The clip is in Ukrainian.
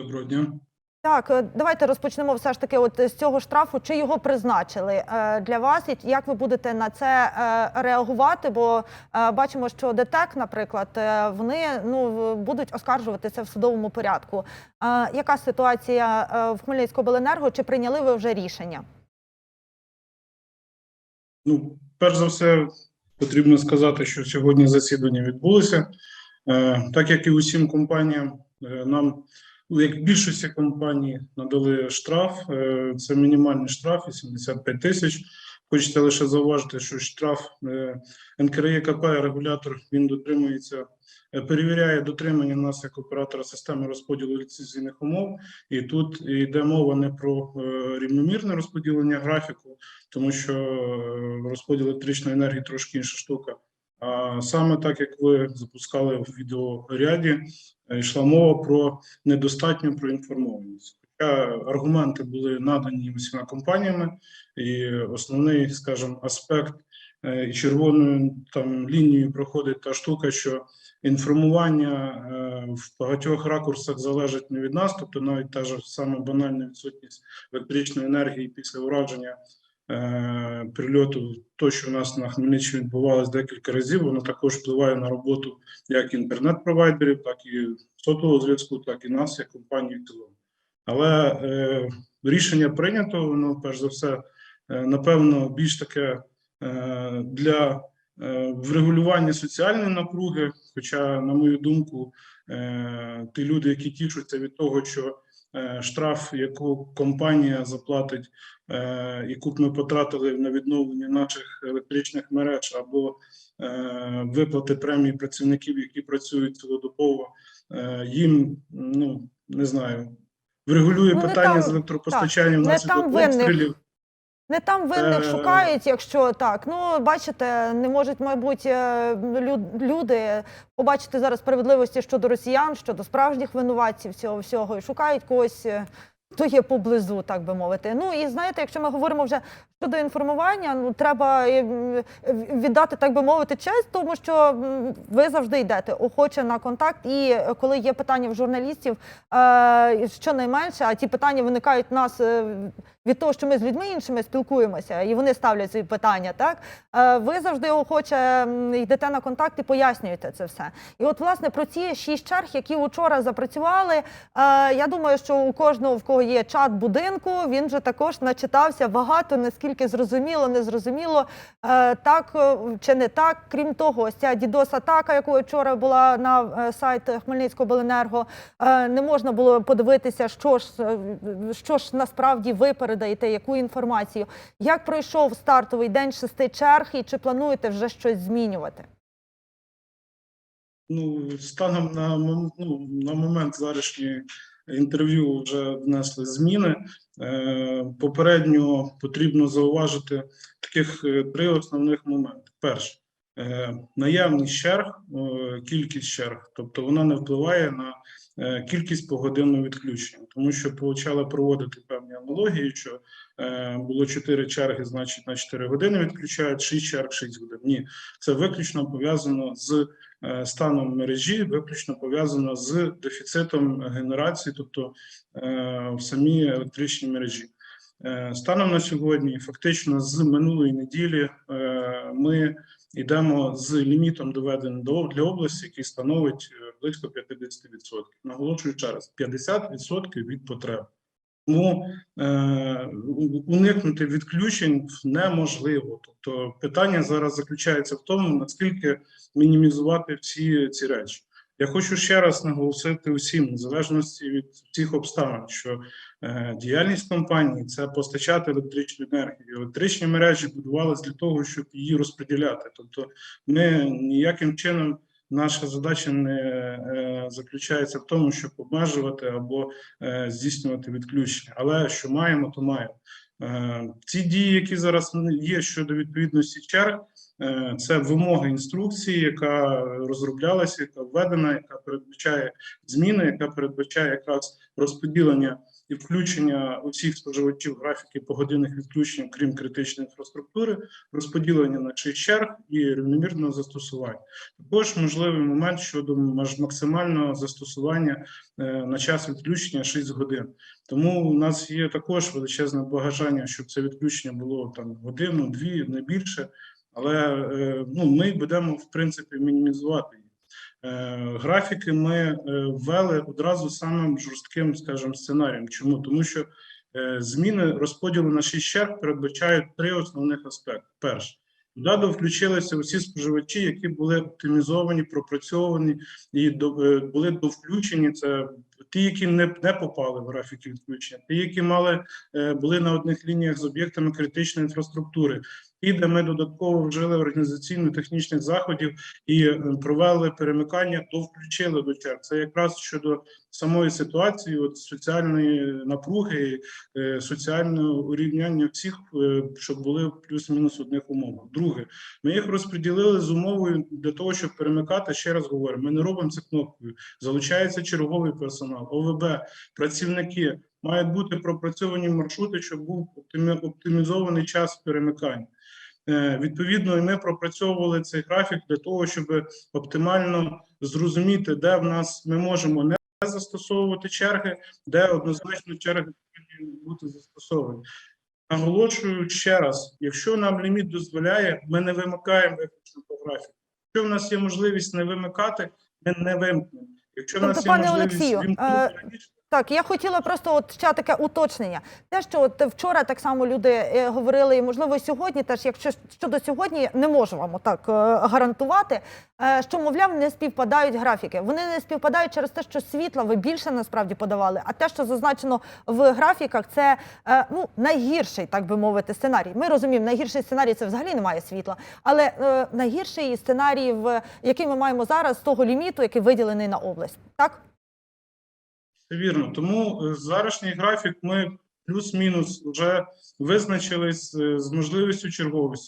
Доброго дня. Так, е, давайте розпочнемо все ж таки от з цього штрафу. Чи його призначили е, для вас, і як ви будете на це е, реагувати? Бо бачимо, що ДТЕК, наприклад, вони ну будуть оскаржувати це в судовому порядку. Яка ситуація в Хмельницькобленерго? Чи прийняли ви вже рішення? Ну, перш за все, потрібно сказати, що сьогодні засідання відбулося. Так як і усім компаніям, нам, як більшості компаній, надали штраф. Е, Це мінімальний штраф 85 тисяч. Хочеться лише зауважити, що штраф е, НКРЄКП, регулятор, він дотримується, е, перевіряє дотримання нас як оператора системи розподілу ліцензійних умов. І тут йде мова не про рівномірне розподілення графіку, тому що розподіл електричної енергії трошки інша штука. А саме так як ви запускали в відеоряді, йшла мова про недостатню проінформованість. Хоча аргументи були надані усіма компаніями, і основний, скажімо, аспект е, і червоною там лінією проходить та штука, що інформування е, в багатьох ракурсах залежить не від нас, тобто навіть та ж саме банальна відсутність електричної енергії після ураження е, прильоту, то, що у нас на Хмельниччині відбувалось декілька разів, воно також впливає на роботу як інтернет-провайдерів, так і сотового зв'язку, так і нас, як компанії в цілому. Але е, рішення прийнято, воно перш за все, е, напевно, більш таке е, для е, врегулювання соціальної напруги. Хоча, на мою думку, е, ті люди, які тішуться від того, що е, штраф, яку компанія заплатить, е, яку б ми потратили на відновлення наших електричних мереж або е, виплати премії працівників, які працюють цілодобово, е, їм ну не знаю, врегулює Ну, питання там- з електропостачанням внаслідок обстрілів. Не там винних Е. шукають, якщо так. Ну бачите, не можуть, мабуть, е, люди побачити зараз справедливості щодо росіян, щодо справжніх винуватців цього всього, і шукають когось, е, хто є поблизу, так би мовити. Ну і знаєте, якщо ми говоримо вже щодо інформування, ну треба віддати, так би мовити, честь, тому що ви завжди йдете охоче на контакт. І коли є питання в журналістів, щонайменше, а ті питання виникають в нас від того, що ми з людьми іншими спілкуємося, і вони ставлять ці питання. Так Е, ви завжди охоче йдете на контакт і пояснюєте це все. І от власне про ці шість черг, які вчора запрацювали. е, Я думаю, що у кожного в кого є чат будинку, він вже також начитався багато, наскільки зрозуміло, не зрозуміло, е, так чи не так. Крім того, ось ця дідос-атака, якою вчора була на сайт Хмельницького е, не можна було подивитися, що ж що ж насправді ви передаєте, яку інформацію. Як пройшов стартовий день шести черг, і чи плануєте вже щось змінювати? Ну, станом на, ну, на момент зарішньої інтерв'ю вже внесли зміни. Е, попередньо потрібно зауважити таких е, три основних моменти. Перше, наявність черг, е, кількість черг, тобто вона не впливає на е, кількість погодинного відключення, тому що почали проводити певні аналогії, що е, було 4 черги, значить на 4 години відключають, 6 черг, 6 годин. Ні, це виключно пов'язано з е, станом мережі, виключно пов'язано з дефіцитом генерації, тобто е, в самій електричній мережі. Е, Станом на сьогодні, фактично, з минулої неділі е, ми йдемо з лімітом доведеним до для області, який становить е, близько 50%. Наголошую ще раз: 50% від потреб. Тому е, уникнути відключень неможливо. Тобто, питання зараз заключається в тому, наскільки мінімізувати всі ці речі. Я хочу ще раз наголосити усім, в залежності від всіх обставин, що е, діяльність компанії це постачати електричну енергію. Електричні мережі будувалися для того, щоб її розподіляти. Тобто, ми ніяким чином наша задача не е, заключається в тому, щоб обмежувати або е, здійснювати відключення. Але що маємо, то маємо. Е, ці дії, які зараз є щодо відповідності черг, Це вимога інструкції, яка розроблялася, яка введена, яка передбачає зміни, яка передбачає якраз розподілення і включення усіх споживачів графіки погодинних відключень, крім критичної інфраструктури, розподілення на шість черг і рівномірного застосування. Також можливий момент щодо максимального застосування е, на час відключення 6 годин. Тому у нас є також величезне бажання, щоб це відключення було там годину, дві, не більше. Але е, ну, ми будемо в принципі мінімізувати їх. Е, Графіки ми е, ввели одразу самим жорстким, скажімо, сценарієм. Чому? Тому що зміни розподілу на шість черг передбачають три основних аспекти. Перше, туди включилися усі споживачі, які були оптимізовані, пропрацьовані і були довключені. Це ті, які не, не попали в графіки відключення, ті, які мали були на одних лініях з об'єктами критичної інфраструктури, і де ми додатково вжили організаційно-технічних заходів і е, провели перемикання, довключили до черг. Це якраз щодо самої ситуації, от соціальної напруги, е, соціального урівняння всіх, е, щоб були плюс-мінус одних умовах. Друге, ми їх розподілили з умовою для того, щоб перемикати. Ще раз говорю, ми не робимо це кнопкою. Залучається черговий персонал, ОВБ, працівники. Мають бути пропрацьовані маршрути, щоб був оптимі- оптимізований час перемикання. Е, Відповідно, і ми пропрацьовували цей графік для того, щоб оптимально зрозуміти, де в нас ми можемо не застосовувати черги, де однозначно черги повинні бути застосовані. Наголошую ще раз: якщо нам ліміт дозволяє, ми не вимикаємо виключно по графіку. Якщо в нас є можливість не вимикати, ми не вимкнемо. Якщо в Тобто, нас є можливість Олексію, вімкнути е, раніше, Так, я хотіла просто от ще таке уточнення. Те, що от вчора так само люди е, говорили, і можливо сьогодні, теж якщо щодо сьогодні, не можу вам так е, гарантувати, е, що мовляв не співпадають графіки. Вони не співпадають через те, що світла ви більше насправді подавали. А те, що зазначено в графіках, це ну найгірший, так би мовити, сценарій. Ми розуміємо, найгірший сценарій це взагалі немає світла. Але найгірший сценарій, який ми маємо зараз, з того ліміту, який виділений на область, так. Це вірно. Тому е, зарашній графік ми плюс-мінус вже визначились е, з можливістю черговості.